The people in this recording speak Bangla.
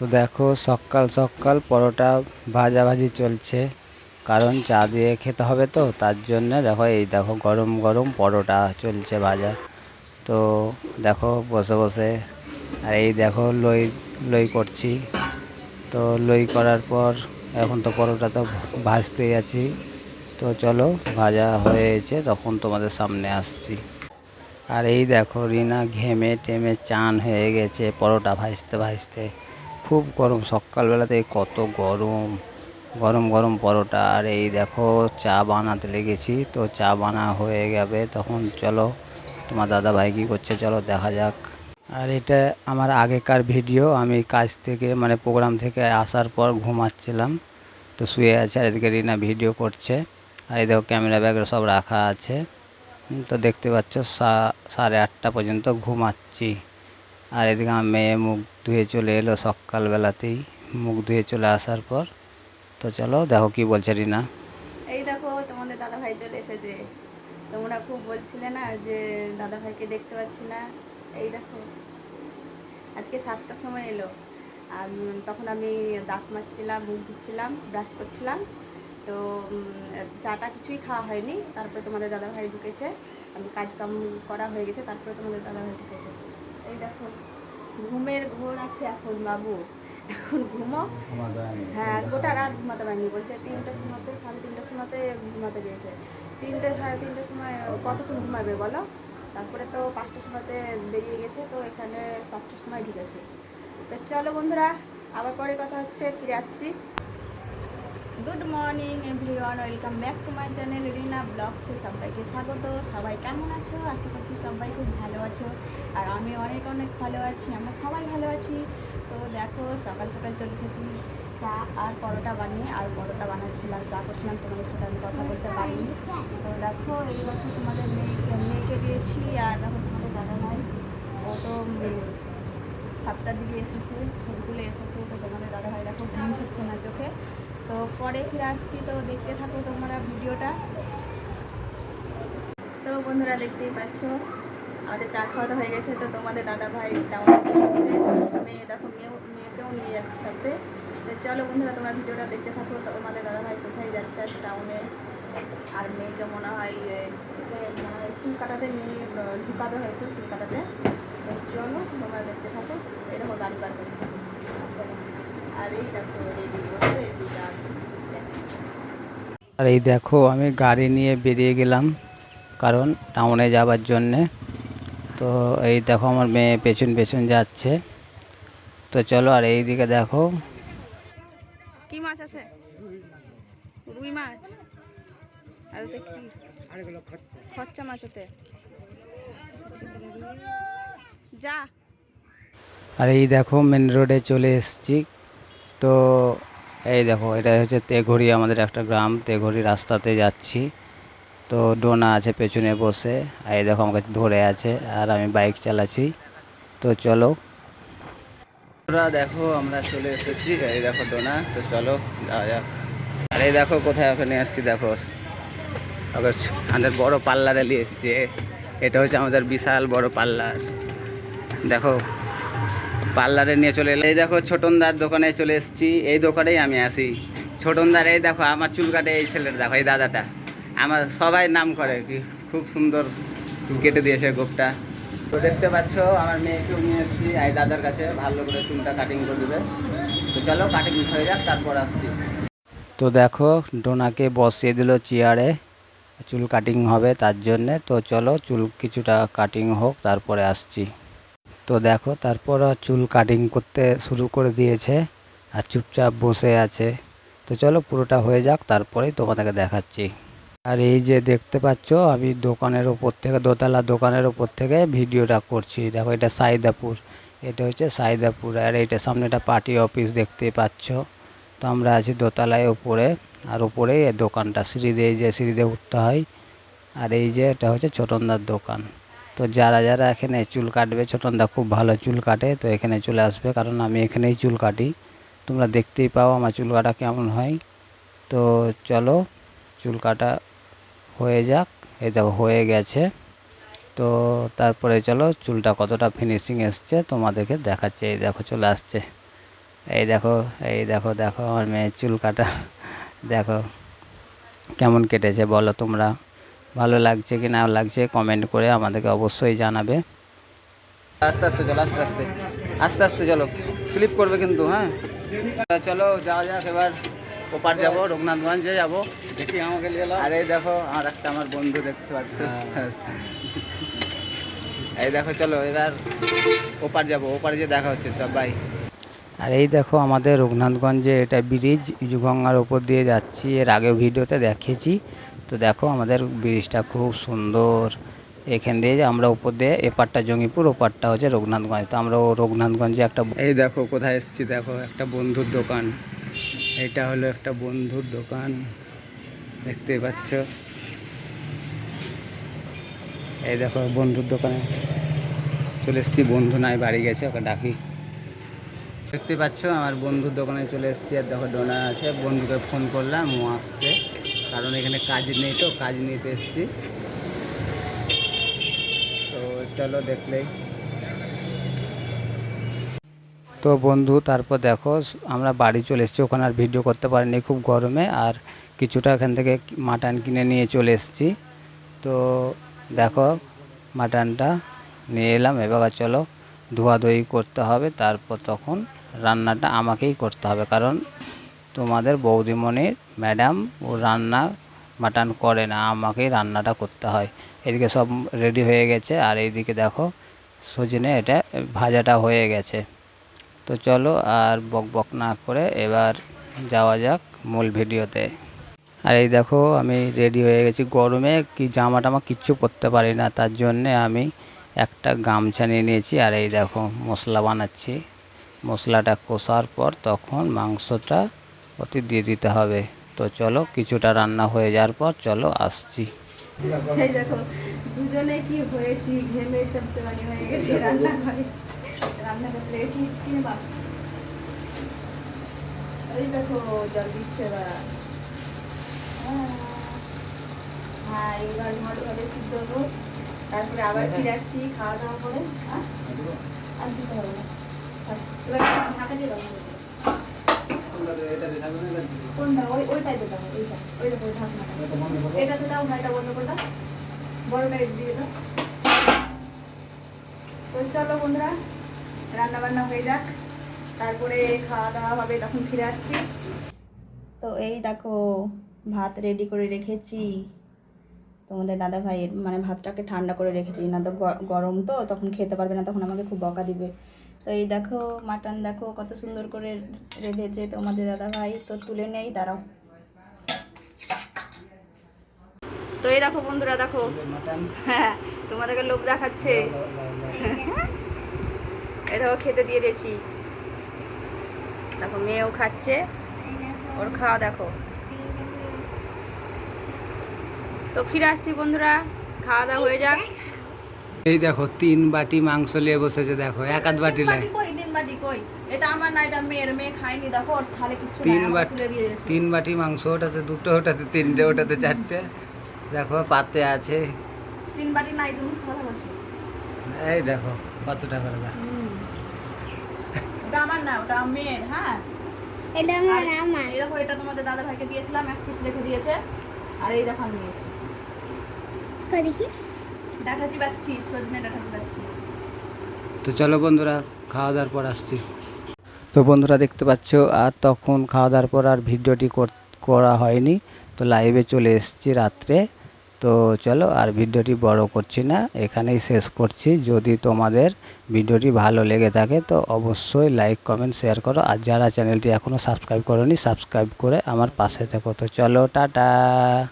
তো দেখো, সকাল সকাল পরোটা ভাজাভাজি চলছে। কারণ চা দিয়ে খেতে হবে তো, তার জন্য দেখো, এই দেখো, গরম গরম পরোটা চলছে ভাজা। তো দেখো, বসে বসে, আর এই দেখো, লই লই করছি। তো লই করার পর এখন তো পরোটা তো ভাজতেই আছি। তো চলো, ভাজা হয়েছে, তখন তোমাদের সামনে আসছি। আর এই দেখো, রিনা ঘেমে টেমে চান হয়ে গেছে পরোটা ভাজতে ভাজতে। খুব গরম। সকালবেলাতে কত গরম। গরম গরম পরোটা। আর এই দেখো, চা বানাতে লেগেছি। তো চা বানা হয়ে যাবে তখন চলো, তোমার দাদা ভাই কী করছে চলো দেখা যাক। আর এটা আমার আগেকার ভিডিও। আমি কাজ থেকে মানে প্রোগ্রাম থেকে আসার পর ঘুমাচ্ছিলাম। তো শুয়ে আছে আর এদিকে রিনা ভিডিও করছে। আর এই দেখো, ক্যামেরা ব্যাগ সব রাখা আছে। তো দেখতে পাচ্ছ সাড়ে আটটা পর্যন্ত ঘুমাচ্ছি। আর এদিকে আমার মেয়ে মুখ ধুয়ে চলে এলো সকালবেলাতেই, মুখ ধুয়ে চলে আসার পর। তো চলো দেখো কি বলছে রিনা। এই দেখো, তোমাদের দাদা ভাই চলে এসেছে। তোমরা খুব বলছিলে না যে দাদা ভাইকে দেখতে পাচ্ছি না। এই দেখো, আজকে সাতটার সময় এলো। আর তখন আমি দাঁত মাজছিলাম, মুখ ধুচ্ছিলাম, ব্রাশ করছিলাম। তো চাটা কিছুই খাওয়া হয়নি। তারপরে তোমাদের দাদা ভাই ঢুকেছে। আমি কাজ কাম করা হয়ে গেছে, তারপরে তোমাদের দাদা ভাই ঢুকেছে। এই দেখো ঘুমের ঘোর আছে এখন বাবু। এখন ঘুমো। হ্যাঁ গোটা রাত ঘুমাতে পারিনি। বলছে তিনটার সময়তে সাড়ে তিনটার সময়তে ঘুমাতে গিয়েছে তিনটে সাড়ে তিনটের সময় কতক্ষণ ঘুমাবে বলো? তারপরে তো পাঁচটার সময়তে বেরিয়ে গেছে তো এখানে সাতটার সময় ঢুকেছে। তো চলো বন্ধুরা আবার পরে কথা হচ্ছে ফিরে আসছি। Good morning everyone welcome back to my channel Rina ব্লগসে সবাইকে স্বাগত। সবাই কেমন আছো? আশা করছি সবাই খুব ভালো আছো। আর আমি অনেক অনেক ভালো আছি। আমরা সবাই ভালো আছি। তো দেখো, সকাল সকাল চলে এসেছি চা আর পরোটা বানিয়ে। আর পরোটা বানাচ্ছিলাম। চা করছিলাম, তোমাদের সাথে আমি কথা বলতে পারিনি। তো দেখো, এই দেখো তোমাদের মেয়েকে মেয়েকে দিয়েছি। আর দেখো, তোমাদের দাদা ভাই, ও তো সাতটার দিকে এসেছে, ছবিগুলো এসেছে। তো তোমাদের দাদা ভাই দেখো, ঘুম ছুটছে না চোখে। তো পরে ফিরে আসছি তো দেখতে থাকো তোমরা ভিডিওটা। তো বন্ধুরা দেখতেই পাচ্ছ আমাদের চা খাওয়া হয়ে গেছে। তো তোমাদের দাদা ভাই মেয়ে দেখো মেয়েও মেয়েকেও নিয়ে যাচ্ছে সাথে। তো চলো বন্ধুরা তোমরা ভিডিওটা দেখতে থাকো। তোমাদের দাদা ভাই কোথায় যাচ্ছে আজ টাউনে আর মেয়েকে মনে হয় চুল কাটাতে আহ, ঢুকাবে হয়তো চুল কাটাতে। তো চলো তোমরা দেখতে থাকো এরকম গাড়ি বার করছে। আর এই দেখো আমি গাড়ি নিয়ে বেরিয়ে গেলাম কারণ টাউনে যাবার জন্যে। তো এই দেখো আমার মেয়ে পেছন পেছন যাচ্ছে। তো চলো আর এই দিকে দেখো। কি মাছ আছে? রুই মাছ? আর ওতে কি? খরচা মাছ ওতে। যা। আর এই দেখো মেন রোডে চলে এসেছি। তো এই দেখো এটা হচ্ছে তেঘড়ি, আমাদের একটা গ্রাম। তেঘড়ি রাস্তাতে যাচ্ছি। তো ডোনা আছে পেছনে বসে। আর এই দেখো, আমাকে ধরে আছে আর আমি বাইক চালাচ্ছি। তো চলো। দেখো, আমরা চলে এসেছি। এই দেখো ডোনা, তো চলো আর এই দেখো, কোথায় ওখানে এসেছি দেখো। আমাদের বড় পার্লারে নিয়ে এসছি। এটা হচ্ছে আমাদের বিশাল বড় পাল্লার। দেখো পার্লারে নিয়ে চলে এলে এই দেখো ছোটনদার দোকানে চলে এসেছি। এই দোকানেই আমি আসি ছোটনদার, এই দেখো আমার চুল কাটে এই ছেলের দেখো, এই দাদাটা। আমার সবাই নাম করে, কি খুব সুন্দর চুল কেটে দিয়েছে গোপটা। তো দেখতে পাচ্ছ, আমার মেয়েকেও নিয়ে এসেছি। এই দাদার কাছে ভালো করে চুলটা কাটিং করে দেবে। তো চলো কাটিং হয়ে যাক, তারপর আসছি। তো দেখো, ডোনাকে বসিয়ে দিল চেয়ারে। চুল কাটিং হবে তার জন্যে। তো চলো, চুল কিছুটা কাটিং হোক, তারপরে আসছি। তো দেখো তারপর চুল কাটিং করতে শুরু করে দিয়েছে আর চুপচাপ বসে আছে। তো চলো পুরোটা হয়ে যাক, তারপরেই তোমাদেরকে দেখাচ্ছি। আর এই যে দেখতে পাচ্ছ, আমি দোকানের ওপর থেকে, দোতলা দোকানের ওপর থেকে ভিডিওটা করছি। দেখো, এটা সাইদাপুর, এটা হচ্ছে সাইদাপুর, আর এটা সামনে একটা পার্টি অফিস দেখতে পাচ্ছ। তো আমরা আছি দোতলায় ওপরে, আর ওপরেই দোকানটা, সিঁড়ি দিয়ে যে সিঁড়ি দিয়ে উঠতে হয়। আর এই যে এটা হচ্ছে ছোটনদার দোকান। তো যারা যারা এখানে চুল কাটবে, ছোটনদা খুব ভালো চুল কাটে, তো এখানে চলে আসবে। কারণ আমি এখানেই চুল কাটি। তোমরা দেখতেই পাও আমার চুল কাটা কেমন হয়। তো চলো, চুল কাটা হয়ে যাক। এই দেখো, হয়ে গেছে। তো তারপরে চলো, চুলটা কতটা ফিনিশিং এসছে তোমাদেরকে দেখাচ্ছে। এই দেখো, চলে আসছে। এই দেখো এই দেখো দেখো আমার মেয়ের চুল কাটা। দেখো, কেমন কেটেছে বলো তোমরা। ভালো লাগছে কি না লাগছে কমেন্ট করে আমাদেরকে অবশ্যই জানাবে। আস্তে আস্তে চলো আস্তে আস্তে। আস্তে আস্তে চলো। স্লিপ করবে কিন্তু হ্যাঁ? চলো যাওয়া যাক এবার। ওপার যাব রঘুনাথগঞ্জে যাব। দেখি আমাকে নিয়ে এলো। আরে দেখো আর একটা আমার বন্ধু দেখতে পাচ্ছ। এই দেখো চলো এবার ওপার যাব। ওপারে যে দেখা হচ্ছে সব বাই আর এই দেখো আমাদের রঘুনাথগঞ্জে এটা ব্রিজ ইজুগঙ্গার ওপর দিয়ে যাচ্ছি। এর আগে ভিডিওতে দেখিয়েছি। তো দেখো আমাদের ব্রিজটা খুব সুন্দর। এখান দিয়ে যে আমরা উপর দিয়ে এপারটা জঙ্গিপুর ওপারটা হচ্ছে রঘুনাথগঞ্জ। তো আমরা রঘুনাথগঞ্জে একটা এই দেখো কোথায় এসেছি, দেখো একটা বন্ধুর দোকান। এটা হলো একটা বন্ধুর দোকান। দেখতে পাচ্ছ? এই দেখো বন্ধুর দোকানে। চলে এসেছি, বন্ধু নাই, বাড়ি গেছে, ওকে ডাকি। দেখতে পাচ্ছ? আমার বন্ধুর দোকানে চলে এসেছি, আর দেখো ডোনা আছে। বন্ধুকে ফোন করলাম, ও আসছে। কারণ এখানে কাজ নেই তো, কাজ নিতে এসেছি। তো চলো দেখলেই। তো বন্ধু, তারপর দেখো, আমরা বাড়ি চলে এসেছি। ওখানে আর ভিডিও করতে পারিনি খুব গরমে, আর কিছুটা এখান থেকে মাটন কিনে নিয়ে চলে এসেছি। তো দেখো, মাটনটা নিয়ে এলাম। এবার চলো, ধোয়াধুয়ি করতে হবে। তারপর তখন রান্নাটা আমাকেই করতে হবে, কারণ তোমাদের বৌদিমণির ম্যাডাম ও রান্না মাটন করে না, আমাকেই রান্নাটা করতে হয়। এদিকে সব রেডি হয়ে গেছে, আর এইদিকে দেখো সজনে এটা ভাজাটা হয়ে গেছে। তো চলো আর বক বক না করে এবার যাওয়া যাক মূল ভিডিওতে। আর এই দেখো আমি রেডি হয়ে গেছি। গরমে কি জামা টামা কিচ্ছু পরতে পারি না, তার জন্যে আমি একটা গামছা নিয়ে নিয়েছি। আর এই দেখো মশলা বানাচ্ছি। মশলাটা কষার পর তখন মাংসটা ওতে দিয়ে দিতে হবে। তো চলো কিছুটা রান্না হয়ে যাওয়ার পর চলো আসছি। এই দেখো দুজনে কি হয়েছি ঘেমে হয়ে গেছে রান্না করে রান্না করতে রেখে দিচ্ছি এই দেখো জল দিচ্ছে বা হ্যাঁ। এবার ভালোভাবে সিদ্ধ তারপরে আবার ফিরে আসছি খাওয়া দাওয়া করে। হ্যাঁ? আর দিতে হবে না। এবার ঢাকা দিয়ে দাও। কোনটা? ওই ওইটাই দিতে হবে ওইটা ওইটা করে ঢাকনা এটাতে দাও না এটা বন্ধ করে দাও। বড়টা দিয়ে দাও। তো চলো বন্ধুরা রান্না বান্না হয়ে যাক। তারপরে খাওয়া দাওয়া হবে তখন ফিরে আসছি। তো এই দেখো ভাত রেডি করে রেখেছি। তোমাদের দাদা ভাইয়ের মানে ভাতটাকে ঠান্ডা করে রেখেছি। না তো গরম তো তখন খেতে পারবে না তখন আমাকে খুব বকা দিবে। তো এই দেখো মাটন দেখো কত সুন্দর করে রেঁধেছে তোমাদের দাদা ভাই তো তুলে নেই দাঁড়াও। তো এই দেখো বন্ধুরা দেখো। হ্যাঁ তোমাদেরকে লোক দেখাচ্ছে। এই দেখো খেতে দিয়ে দিয়েছি। দেখো মেয়েও খাচ্ছে। ওর খাওয়া দেখো। তো ফিরে আসছি বন্ধুরা খাওয়া দাওয়া হয়ে যাক। এই দেখো তিন বাটি মাংস নিয়ে বসেছে দেখো এক আধ বাটি লাগে কই তিন বাটি কই? এটা আমার না এটা মেয়ের মেয়ে খায়নি দেখো ওর থালে কিচ্ছু তিন বাটি দিয়ে তিন বাটি মাংস ওটাতে দুটো ওটাতে তিনটে ওটাতে চারটে। দেখো পাতে আছে। তিন বাটি নাই তুমি কথা বলছো এই দেখো কত টাকা দাদা ওটা আমার না ওটা মেয়ের হ্যাঁ? এটা আর আমার। আমার এই দেখো এটা তোমাদের দাদা ভাইকে দিয়েছিলাম এক পিস রেখে দিয়েছে। আর এই দেখো আমি নিয়েছি। দেখি। সজনে তো চলো বন্ধুরা, খাওয়া দাওয়ার পর আসছি। তো বন্ধুরা দেখতে পাচ্ছ, আর তখন খাওয়া দাওয়ার পর আর ভিডিওটি কর- করা হয়নি, তো লাইভে চলে এসেছি রাত্রে। তো চলো, আর ভিডিওটি বড় করছি না, এখানেই শেষ করছি। যদি তোমাদের ভিডিওটি ভালো লেগে থাকে, তো অবশ্যই লাইক কমেন্ট শেয়ার করো। আর যারা চ্যানেলটি এখনও সাবস্ক্রাইব করোনি সাবস্ক্রাইব করে আমার পাশে থেকো। তো চলো, টাটা।